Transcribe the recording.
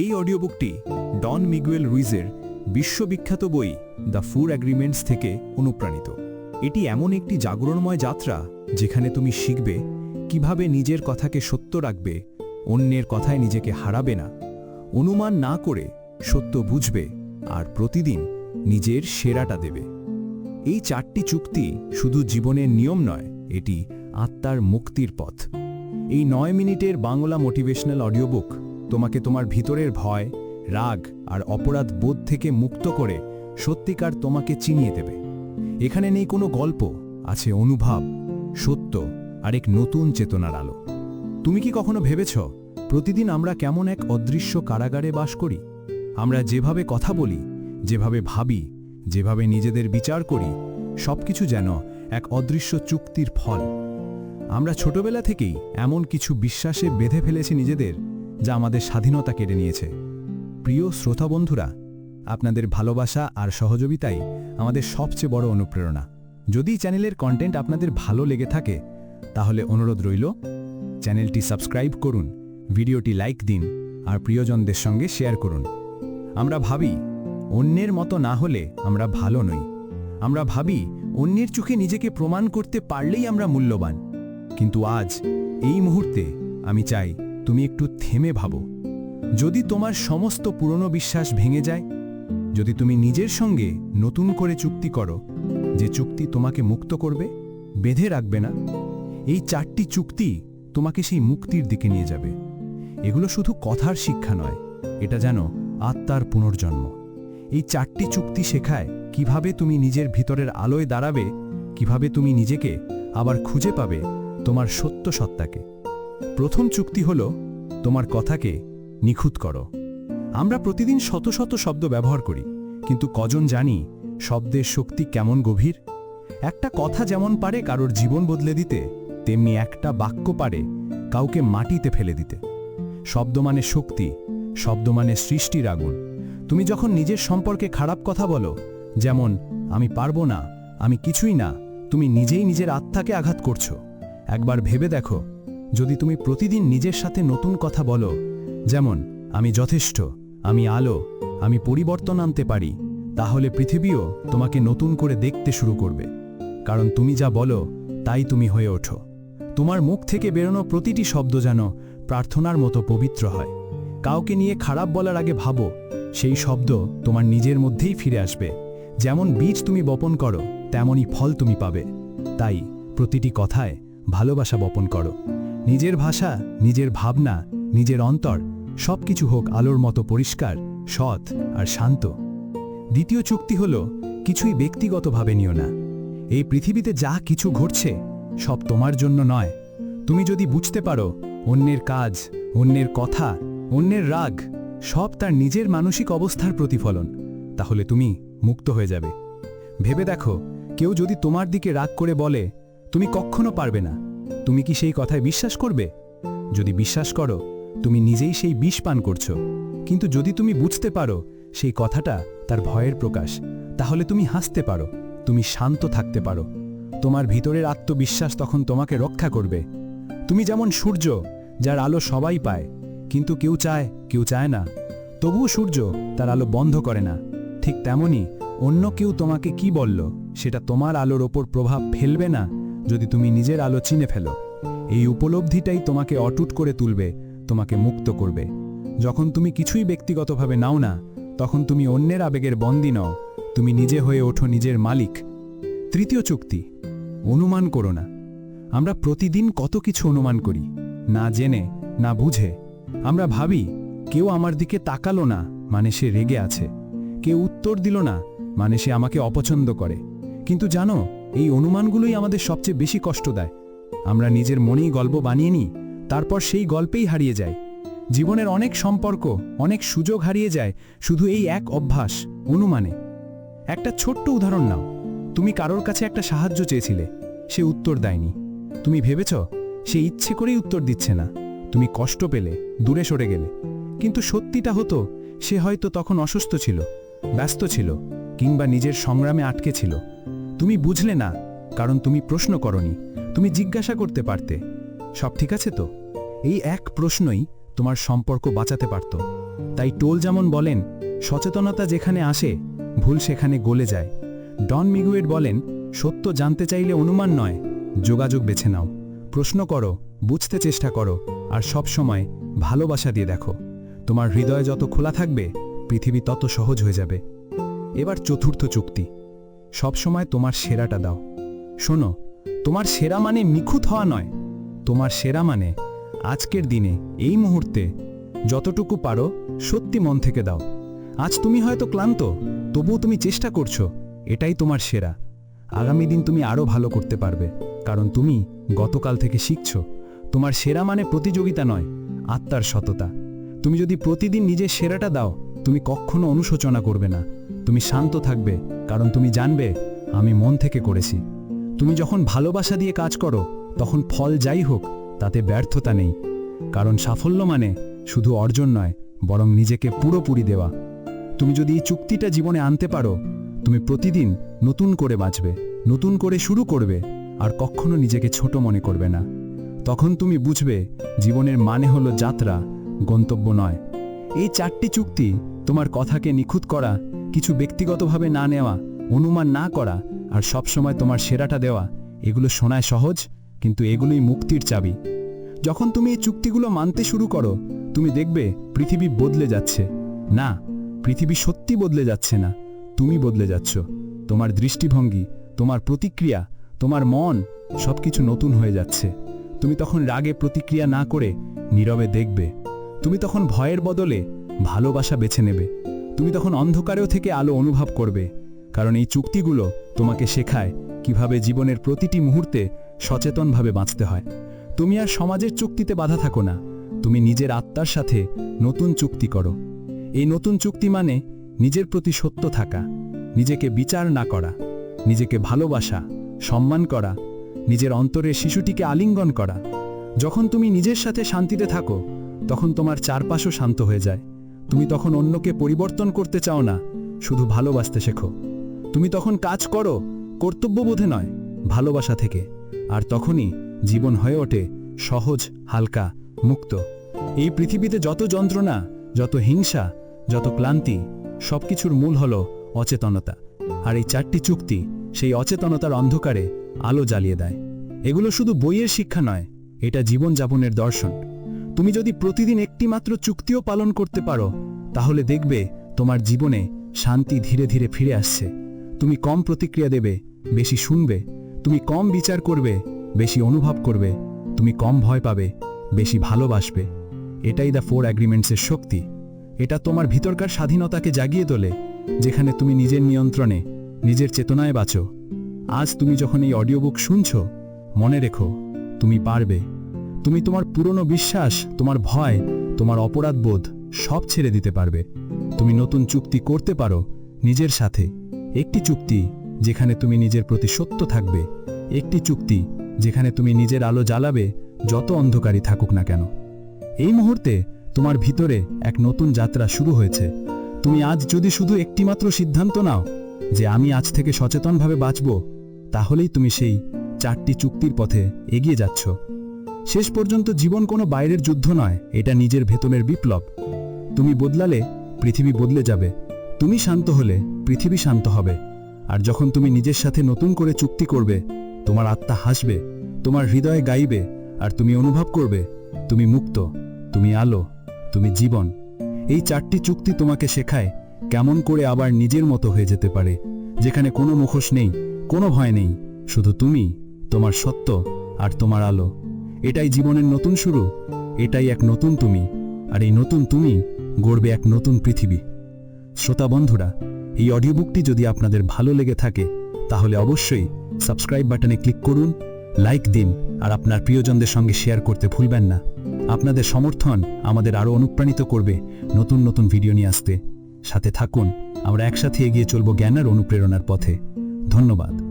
এই অডিওবুকটি ডন মিগুয়েল রুইজের বিশ্ববিখ্যাত বই দ্য ফুর অ্যাগ্রিমেন্টস থেকে অনুপ্রাণিত। এটি এমন একটি জাগরণময় যাত্রা যেখানে তুমি শিখবে কীভাবে নিজের কথাকে সত্য রাখবে, অন্যের কথায় নিজেকে হারাবে না, অনুমান না করে সত্য বুঝবে আর প্রতিদিন নিজের সেরাটা দেবে। এই চারটি চুক্তি শুধু জীবনের নিয়ম নয়, এটি আত্মার মুক্তির পথ। এই নয় মিনিটের বাংলা মোটিভেশনাল অডিওবুক তোমাকে তোমার ভিতরের ভয়, রাগ আর অপরাধ বোধ থেকে মুক্ত করে সত্যিকার তোমাকে চিনিয়ে দেবে। এখানে নেই কোনো গল্প, আছে অনুভব, সত্য আর এক নতুন চেতনার আলো। তুমি কি কখনো ভেবেছ, প্রতিদিন আমরা কেমন এক অদৃশ্য কারাগারে বাস করি? আমরা যেভাবে কথা বলি, যেভাবে ভাবি, যেভাবে নিজেদের বিচার করি, সবকিছু যেন এক অদৃশ্য চুক্তির ফল। আমরা ছোটবেলা থেকেই এমন কিছু বিশ্বাসে বেঁধে ফেলেছি নিজেদের যা আমাদের স্বাধীনতা কেড়ে নিয়েছে। প্রিয় শ্রোতা বন্ধুরা, আপনাদের ভালোবাসা আর সহযোগিতাই আমাদের সবচেয়ে বড় অনুপ্রেরণা। যদি চ্যানেলের কন্টেন্ট আপনাদের ভালো লেগে থাকে, তাহলে অনুরোধ রইল, চ্যানেলটি সাবস্ক্রাইব করুন, ভিডিওটি লাইক দিন, আর প্রিয়জনদের সঙ্গে শেয়ার করুন। আমরা ভাবি, অন্যের মতো না হলে আমরা ভালো নই। আমরা ভাবি, অন্যের চোখে নিজেকে প্রমাণ করতে পারলেই আমরা মূল্যবান। কিন্তু আজ, এই মুহূর্তে আমি চাই তুমি একটু থেমে ভাবো। যদি তোমার সমস্ত পুরনো বিশ্বাস ভেঙে যায়, যদি তুমি নিজের সঙ্গে নতুন করে চুক্তি করো, যে চুক্তি তোমাকে মুক্ত করবে, বেঁধে রাখবে না, এই চারটি চুক্তি তোমাকে সেই মুক্তির দিকে নিয়ে যাবে। এগুলো শুধু কথার শিক্ষা নয়, এটা যেন আত্মার পুনর্জন্ম। এই চারটি চুক্তি শেখায় কীভাবে তুমি নিজের ভিতরের আলোয় দাঁড়াবে, কীভাবে তুমি নিজেকে আবার খুঁজে পাবে তোমার সত্য সত্তাকে। প্রথম চুক্তি হল, তোমার কথাকে নিখুঁত করো। আমরা প্রতিদিন শত শত শব্দ ব্যবহার করি, কিন্তু কজন জানি শব্দের শক্তি কেমন গভীর? একটা কথা যেমন পারে কারোর জীবন বদলে দিতে, তেমনি একটা বাক্য পারে কাউকে মাটিতে ফেলে দিতে। শব্দ মানে শক্তি, শব্দ মানে সৃষ্টির আগুন। তুমি যখন নিজের সম্পর্কে খারাপ কথা বলো, যেমন, আমি পারব না, আমি কিছুই না, তুমি নিজেই নিজের আত্মাকে আঘাত করছ। একবার ভেবে দেখো যদি তুমি প্রতিদিন নিজের সাথে নতুন কথা বলো, যেমন, আমি যথেষ্ট, আমি আলো, আমি পরিবর্তন আনতে পারি তাহলে পৃথিবীও তোমাকে নতুন করে দেখতে শুরু করবে। কারণ তুমি যা বলো, তাই তুমি হয়ে ওঠো। তোমার মুখ থেকে বেরোনো প্রতিটি শব্দ যেন প্রার্থনার মতো পবিত্র হয়। কাউকে নিয়ে খারাপ বলার আগে ভাবো, সেই শব্দ তোমার নিজের মধ্যেই ফিরে আসবে। যেমন বীজ তুমি বপন করো, তেমনই ফল তুমি পাবে। তাই প্রতিটি কথায় ভালোবাসা বপন করো। নিজের ভাষা, নিজের ভাবনা, নিজের অন্তর সব কিছু হোক আলোর মতো পরিষ্কার, সৎ আর শান্ত। দ্বিতীয় চুক্তি হল, কিছুই ব্যক্তিগতভাবে নিও না। এই পৃথিবীতে যা কিছু ঘটছে, সব তোমার জন্য নয়। তুমি যদি বুঝতে পারো, অন্যের কাজ, অন্যের কথা, অন্যের রাগ, সব তার নিজের মানসিক অবস্থার প্রতিফলন, তাহলে তুমি মুক্ত হয়ে যাবে। ভেবে দেখো, কেউ যদি তোমার দিকে রাগ করে বলে, তুমি কখনো পারবে না। তুমি কি সেই কথায় বিশ্বাস করবে? যদি বিশ্বাস করো, তুমি নিজেই সেই বিষ পান করছ। কিন্তু যদি তুমি বুঝতে পারো, সেই কথাটা তার ভয়ের প্রকাশ, তাহলে তুমি হাসতে পারো, তুমি শান্ত থাকতে পারো। তোমার ভিতরের আত্মবিশ্বাস তখন তোমাকে রক্ষা করবে। তুমি যেমন সূর্য, যার আলো সবাই পায়, কিন্তু কেউ চায় কেউ চায় না। তবুও সূর্য তার আলো বন্ধ করে না। ঠিক তেমনি অন্য কেউ তোমাকে কি বলল, সেটা তোমার আলোর ওপর প্রভাব ফেলবে না। যদি তুমি নিজের আলো চিনে ফেলো, এই উপলব্ধিটাই তোমাকে অটুট করে তুলবে, তোমাকে মুক্ত করবে। যখন তুমি কিছুই ব্যক্তিগতভাবে নাও না, তখন তুমি অন্যের আবেগের বন্দী নও, তুমি নিজে হয়ে ওঠো নিজের মালিক। তৃতীয় চুক্তি, অনুমান করো না। আমরা প্রতিদিন কত কিছু অনুমান করি, না জেনে, না বুঝে। আমরা ভাবি, কেউ আমার দিকে তাকালো না মানে সে রেগে আছে। কেউ উত্তর দিল না মানে সে আমাকে অপছন্দ করে। কিন্তু জানো এই অনুমানগুলোই আমাদের সবচেয়ে বেশি কষ্ট দেয়। আমরা নিজের মনেই গল্প বানিয়ে নিই, তারপর সেই গল্পেই হারিয়ে যায় জীবনের অনেক সম্পর্ক, অনেক সুযোগ হারিয়ে যায় শুধু এই এক অভ্যাস, অনুমানে। একটা ছোট্ট উদাহরণ নাও। তুমি কারোর কাছে একটা সাহায্য চেয়েছিলে, সে উত্তর দেয়নি। তুমি ভেবেছ, সে ইচ্ছে করেই উত্তর দিচ্ছে না। তুমি কষ্ট পেলে, দূরে সরে গেলে। কিন্তু সত্যিটা হতো, সে হয়তো তখন অসুস্থ ছিল, ব্যস্ত ছিল, কিংবা নিজের সংগ্রামে আটকে ছিল। তুমি বুঝলে না, কারণ তুমি প্রশ্ন করনি, তুমি জিজ্ঞাসা করতে পারতে। সব ঠিক আছে তো? এই এক প্রশ্নই তোমার সম্পর্ক বাঁচাতে পারত। তাই টোল যেমন বলেন, সচেতনতা যেখানে আসে, ভুল সেখানে গলে যায়। ডন মিগুয়েট বলেন, সত্য জানতে চাইলে অনুমান নয়, যোগাযোগ বেছে নাও। প্রশ্ন করো, বুঝতে চেষ্টা করো, আর সব সময় ভালোবাসা দিয়ে দেখো। তোমার হৃদয় যত খোলা থাকবে, পৃথিবী তত সহজ হয়ে যাবে। এবার চতুর্থ চুক্তি। সবসময় তোমার সেরাটা দাও। শোনো, তোমার সেরা মানে নিখুঁত হওয়া নয়। তোমার সেরা মানে আজকের দিনে, এই মুহূর্তে যতটুকু পারো সত্যি মন থেকে দাও। আজ তুমি হয়তো ক্লান্ত, তবুও তুমি চেষ্টা করছ, এটাই তোমার সেরা। আগামী দিন তুমি আরও ভালো করতে পারবে, কারণ তুমি গতকাল থেকে শিখছো, তোমার সেরা মানে প্রতিযোগিতা নয়, আত্মার সততা। তুমি যদি প্রতিদিন নিজের সেরাটা দাও, তুমি কখনো অনুশোচনা করবে না। তুমি শান্ত থাকবে, কারণ তুমি জানবে, আমি মন থেকে করেছি। তুমি যখন ভালোবাসা দিয়ে কাজ করো, তখন ফল যাই হোক, তাতে ব্যর্থতা নেই। কারণ সাফল্য মানে শুধু অর্জন নয়, বরং নিজেকে পুরোপুরি দেওয়া। তুমি যদি এই চুক্তিটা জীবনে আনতে পারো, তুমি প্রতিদিন নতুন করে বাঁচবে, নতুন করে শুরু করবে, আর কখনো নিজেকে ছোট মনে করবে না। তখন তুমি বুঝবে, জীবনের মানে হলো যাত্রা, গন্তব্য নয়। এই চারটি চুক্তি তোমার কথাকে নিখুঁত করা কিছু ব্যক্তিগতভাবে না নেওয়া, অনুমান না করা আর সবসময় তোমার সেরাটা দেওয়া, এগুলো শোনায় সহজ, কিন্তু এগুলোই মুক্তির চাবি। যখন তুমি এই চুক্তিগুলো মানতে শুরু করো, তুমি দেখবে পৃথিবী বদলে যাচ্ছে। না, পৃথিবী সত্যি বদলে যাচ্ছে না, তুমি বদলে যাচ্ছ। তোমার দৃষ্টিভঙ্গি, তোমার প্রতিক্রিয়া, তোমার মন সবকিছু নতুন হয়ে যাচ্ছে। তুমি তখন রাগে প্রতিক্রিয়া না করে নীরবে দেখবে। তুমি তখন ভয়ের বদলে ভালোবাসা বেছে নেবে। তুমি তখন অন্ধকারেও থেকে আলো অনুভব করবে, কারণ এই চুক্তিগুলো তোমাকে শেখায় কীভাবে জীবনের প্রতিটি মুহূর্তে সচেতনভাবে বাঁচতে হয়। তুমি আর সমাজের চুক্তিতে বাধা থাকো না, তুমি নিজের আত্মার সাথে নতুন চুক্তি করো। এই নতুন চুক্তি মানে নিজের প্রতি সত্য থাকা, নিজেকে বিচার না করা, নিজেকে ভালোবাসা, সম্মান করা, নিজের অন্তরের শিশুটিকে আলিঙ্গন করা। যখন তুমি নিজের সাথে শান্তিতে থাকো, তখন তোমার চারপাশও শান্ত হয়ে যায়। তুমি তখন অন্যকে পরিবর্তন করতে চাও না, শুধু ভালোবাসতে শেখো। তুমি তখন কাজ করো, কর্তব্যবোধে নয়, ভালোবাসা থেকে। আর তখনই জীবন হয়ে ওঠে সহজ, হালকা, মুক্ত। এই পৃথিবীতে যত যন্ত্রণা, যত হিংসা, যত ক্লান্তি, সবকিছুর মূল হল অচেতনতা। আর এই চারটি চুক্তি সেই অচেতনতার অন্ধকারে আলো জ্বালিয়ে দেয়। এগুলো শুধু বইয়ের শিক্ষা নয়, এটা জীবনযাপনের দর্শন। তুমি যদি প্রতিদিন একটি মাত্র চুক্তিও পালন করতে পারো, তাহলে দেখবে তোমার জীবনে শান্তি ধীরে ধীরে ফিরে আসছে। তুমি কম প্রতিক্রিয়া দেবে, বেশি শুনবে, তুমি কম বিচার করবে, বেশি অনুভব করবে, তুমি কম ভয় পাবে, বেশি ভালোবাসবে। এটাই দ্য ফোর অ্যাগ্রিমেন্টসের শক্তি। এটা তোমার ভিতরকার স্বাধীনতাকে জাগিয়ে তোলে, যেখানে তুমি নিজের নিয়ন্ত্রণে, নিজের চেতনায় বাঁচো। আজ তুমি যখন এই অডিও বুক শুনছ, মনে রেখো, তুমি পারবে। তুমি তোমার পুরনো বিশ্বাস, তোমার ভয়, তোমার অপরাধ বোধ সব ছেড়ে দিতে পারবে। তুমি নতুন চুক্তি করতে পারো নিজের সাথে। একটি চুক্তি যেখানে তুমি নিজের প্রতি সত্য থাকবে, একটি চুক্তি যেখানে তুমি নিজের আলো জ্বালাবে যত অন্ধকারই থাকুক না কেন। এই মুহূর্তে তোমার ভিতরে এক নতুন যাত্রা শুরু হয়েছে। তুমি আজ যদি শুধু একটিমাত্র সিদ্ধান্ত নাও যে আমি আজ থেকে সচেতনভাবে বাঁচব, তাহলেই তুমি সেই চারটি চুক্তির পথে এগিয়ে যাচ্ছ। শেষ পর্যন্ত জীবন কোনো বাইরের যুদ্ধ নয়, এটা নিজের ভেতনের বিপ্লব। তুমি বদলালে, পৃথিবী বদলে যাবে। তুমি শান্ত হলে, পৃথিবী শান্ত হবে। আর যখন তুমি নিজের সাথে নতুন করে চুক্তি করবে, তোমার আত্মা হাসবে, তোমার হৃদয়ে গাইবে, আর তুমি অনুভব করবে, তুমি মুক্ত, তুমি আলো, তুমি জীবন। এই চারটি চুক্তি তোমাকে শেখায় কেমন করে আবার নিজের মতো হয়ে যেতে পারে, যেখানে কোনো মুখোশ নেই, কোনো ভয় নেই। শুধু তুমি, তোমার সত্য আর তোমার আলো। এটাই জীবনের নতুন শুরু, এটাই এক নতুন তুমি, আর এই নতুন তুমি গড়বে এক নতুন পৃথিবী। শ্রোতা বন্ধুরা, এই অডিও বুকটি যদি আপনাদের ভালো লেগে থাকে, তাহলে অবশ্যই সাবস্ক্রাইব বাটনে ক্লিক করুন লাইক দিন, আর আপনার প্রিয়জনদের সঙ্গে শেয়ার করতে ভুলবেন না। আপনাদের সমর্থন আমাদের আরও অনুপ্রাণিত করবে নতুন নতুন ভিডিও নিয়ে আসতে। সাথে থাকুন, আমরা একসাথে এগিয়ে চলব জ্ঞানের অনুপ্রেরণার পথে। ধন্যবাদ।